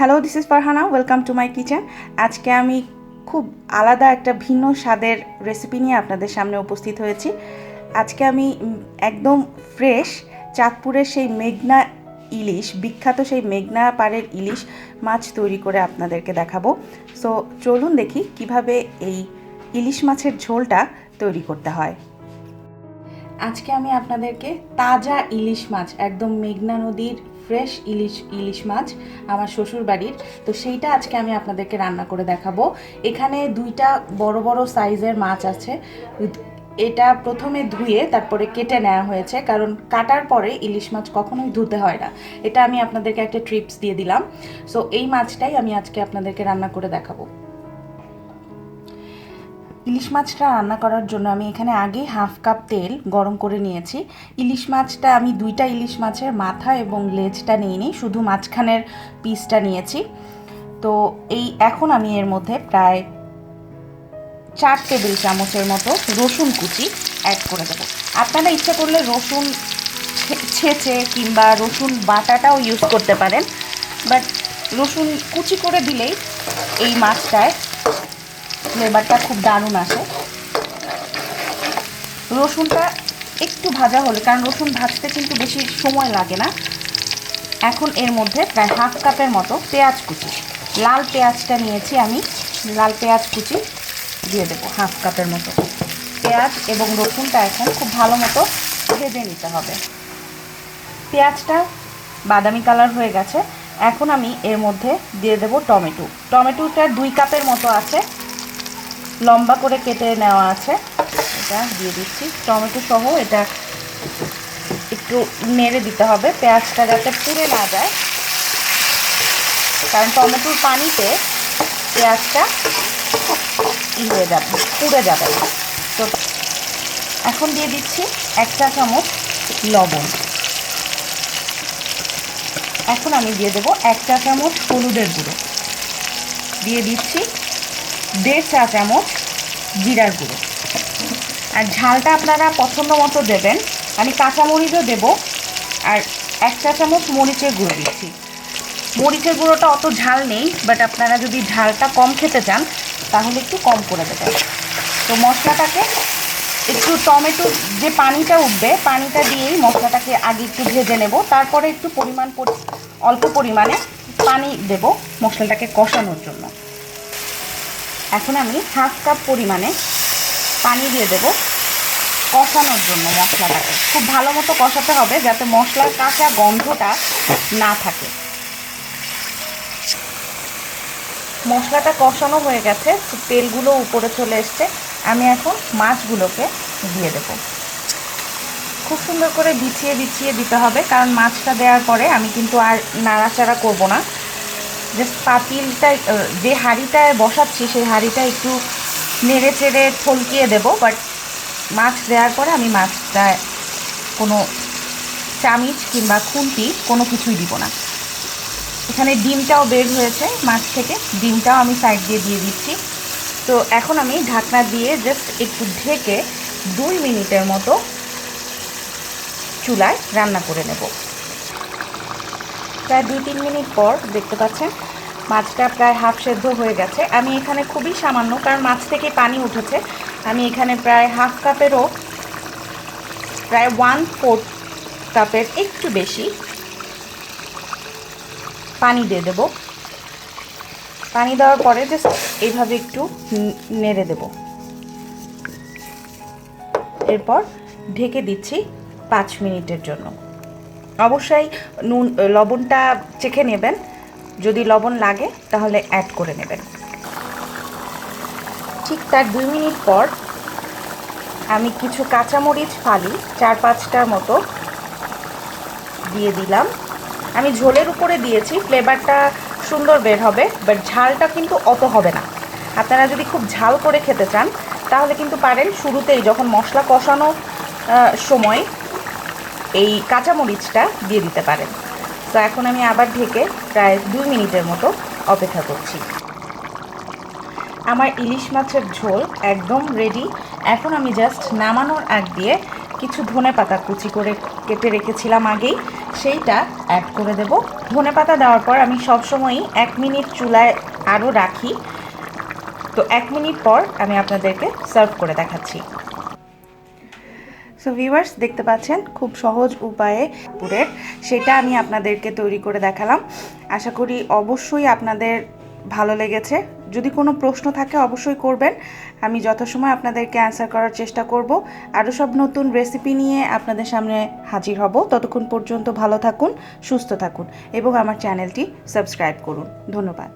Hello this is Farhana welcome to my kitchen আজকে আমি খুব আলাদা একটা ভিন্ন স্বাদের রেসিপি নিয়ে আপনাদের সামনে উপস্থিত হয়েছি। আজকে আমি একদম ফ্রেশ চাঁদপুরের সেই মেঘনা ইলিশ, বিখ্যাত সেই মেঘনা পাড়ের ইলিশ মাছ তৈরি করে আপনাদেরকে দেখাবো। সো চলুন দেখি কীভাবে এই ইলিশ মাছের ঝোলটা তৈরি করতে হয়। আজকে আমি আপনাদেরকে তাজা ইলিশ মাছ, একদম মেঘনা নদীর ফ্রেশ ইলিশ ইলিশ মাছ আমার শ্বশুর বাড়ির তো সেইটা আজকে আমি আপনাদেরকে রান্না করে দেখাবো। এখানে দুইটা বড় বড় সাইজের মাছ আছে। এটা প্রথমে ধুয়ে তারপরে কেটে নেওয়া হয়েছে, কারণ কাটার পরে ইলিশ মাছ কখনোই ধুতে হয় না। এটা আমি আপনাদেরকে একটা ট্রিপস দিয়ে দিলাম। সো এই মাছটাই আমি আজকে আপনাদেরকে রান্না করে দেখাবো। ইলিশ মাছটা রান্না করার জন্য আমি এখানে আগে হাফ কাপ তেল গরম করে নিয়েছি। ইলিশ মাছটা আমি দুইটা ইলিশ মাছের মাথা এবং লেজটা নিইনি শুধু মাঝখানের পিসটা নিয়েছি। তো এই এখন আমি এর মধ্যে প্রায় চার টেবিল চামচের মতো রসুন কুচি অ্যাড করে দেবো। আপনারা ইচ্ছা করলে রসুন ছেঁচে কিংবা রসুন বাটাটাও ইউজ করতে পারেন। বাট রসুন কুচি করে দিলেই এই মাছটায় ফ্লেভারটা খুব দারুণ আসে। রসুনটা একটু ভাজা হলে, কারণ রসুন ভাজতে কিন্তু বেশি সময় লাগে না। এখন এর মধ্যে প্রায় হাফ কাপের মতো পেঁয়াজ কুচি। লাল পেঁয়াজটা নিয়েছি আমি। লাল পেঁয়াজ কুচি দিয়ে দেবো হাফ কাপের মতো। পেঁয়াজ এবং রসুনটা এখন খুব ভালো মতো ভেজে নিতে হবে। পেঁয়াজটা বাদামি কালার হয়ে গেছে। এখন আমি এর মধ্যে দিয়ে দেবো টমেটো। টমেটোটা দুই কাপের মতো আছে। লম্বা করে কেটে নেওয়া আছে। এটা দিয়ে দিচ্ছি। টমেটো সহ এটা একটু নেড়ে দিতে হবে। পেঁয়াজটা যাতে পুড়ে না যায়। কারণ টমেটোর পানিতে পেঁয়াজটা ই হয়ে যাবে, পুড়ে যাবে তো এখন দিয়ে দিচ্ছি এক চা চামচ লবণ। এখন আমি দিয়ে দেবো এক চা চামচ হলুদের গুঁড়ো। দিয়ে দিচ্ছি দেড় চা চামচ জিরার গুঁড়ো। আর ঝালটা আপনারা পছন্দ মতো দেবেন। আমি কাঁচামরিচও দেব আর এক চা চামচ মরিচের গুঁড়ো দিচ্ছি। মরিচের গুঁড়োটা অত ঝাল নেই বাট আপনারা যদি ঝালটা কম খেতে চান, তাহলে একটু কম করে দেবেন। তো মশলাটাকে একটু টমেটোর যে পানিটা উঠবে, পানিটা দিয়েই মশলাটাকে আগে একটু ভেজে নেব। তারপরে একটু পরিমাণ পরি- অল্প পরিমাণে পানি দেব মশলাটাকে কষানোর জন্য। এখন আমি হাফ কাপ পরিমাণে পানি দিয়ে দেব কষানোর জন্য মশলাটাকে। খুব ভালো মতো কষাতে হবে যাতে মশলার কাঁচা গন্ধটা না থাকে। মশলাটা কষানো হয়ে গেছে, তেলগুলো উপরে চলে এসছে। আমি এখন মাছগুলোকে দিয়ে দেবো। খুব সুন্দর করে বিছিয়ে বিছিয়ে দিতে হবে, কারণ মাছটা দেওয়ার পরে আমি কিন্তু আর নাড়াচাড়া করব না। জাস্ট পাতিলটা যে হাঁড়িটায় বসাচ্ছি, সেই হাঁড়িটা একটু নেড়ে চেড়ে থলকিয়ে দেবো বাট মাছ দেওয়ার পরে আমি মাছটা কোনো চামিচ কিংবা খুন্তি কোনো কিছুই দিব না। এখানে ডিমটাও বের হয়েছে মাছ থেকে, ডিমটাও আমি সাইড দিয়ে দিয়ে দিচ্ছি। তো এখন আমি ঢাকনা দিয়ে জাস্ট একটু ঢেকে দুই মিনিটের মতো চুলায় রান্না করে নেব। প্রায় দুই, তিন মিনিট পর, দেখতে পাচ্ছেন, মাছটা প্রায় হাফ সেদ্ধ হয়ে গেছে। আমি এখানে খুবই সামান্য, কারণ মাছ থেকে পানি উঠেছে। আমি এখানে প্রায় হাফ কাপেরও, প্রায় ওয়ান ফোর্থ কাপের একটু বেশি পানি দিয়ে দেব। পানি দেওয়ার পরে জাস্ট এইভাবে একটু নেড়ে দেব। এরপর ঢেকে দিচ্ছি পাঁচ মিনিটের জন্য। অবশ্যই নুন লবণটা চেখে নেবেন। যদি লবণ লাগে, তাহলে অ্যাড করে নেবেন। ঠিক তার দুই মিনিট পর আমি কিছু কাঁচামরিচ ফালি, চার পাঁচটার মতো দিয়ে দিলাম। আমি ঝোলের উপরে দিয়েছি ফ্লেভারটা সুন্দর বের হবে বাট ঝালটা কিন্তু অত হবে না। আপনারা যদি খুব ঝাল করে খেতে চান, তাহলে কিন্তু পারেন শুরুতেই যখন মশলা কষানো সময় এই কাঁচামরিচটা দিয়ে দিতে পারেন। তো এখন আমি আবার ঢেকে প্রায় দুই মিনিটের মতো অপেক্ষা করছি। আমার ইলিশ মাছের ঝোল একদম রেডি এখন আমি জাস্ট নামানোর আগ দিয়ে কিছু ধনে পাতা কুচি করে কেটে রেখেছিলাম আগেই। সেইটা অ্যাড করে দেব। ধনে পাতা দেওয়ার পর আমি সবসময়ই এক মিনিট চুলায় আরও রাখি। তো এক মিনিট পর আমি আপনাদেরকে সার্ভ করে দেখাচ্ছি। সো ভিউয়ার্স দেখতে পাচ্ছেন, খুব সহজ উপায়ে পুরের সেটা আমি আপনাদেরকে তৈরি করে দেখালাম। আশা করি অবশ্যই আপনাদের ভালো লেগেছে। যদি কোনো প্রশ্ন থাকে, অবশ্যই করবেন। আমি যথাসময় আপনাদেরকে অ্যান্সার করার চেষ্টা করব। আরও সব নতুন রেসিপি নিয়ে আপনাদের সামনে হাজির হব। ততক্ষণ পর্যন্ত ভালো থাকুন, সুস্থ থাকুন এবং আমার চ্যানেলটি সাবস্ক্রাইব করুন। ধন্যবাদ।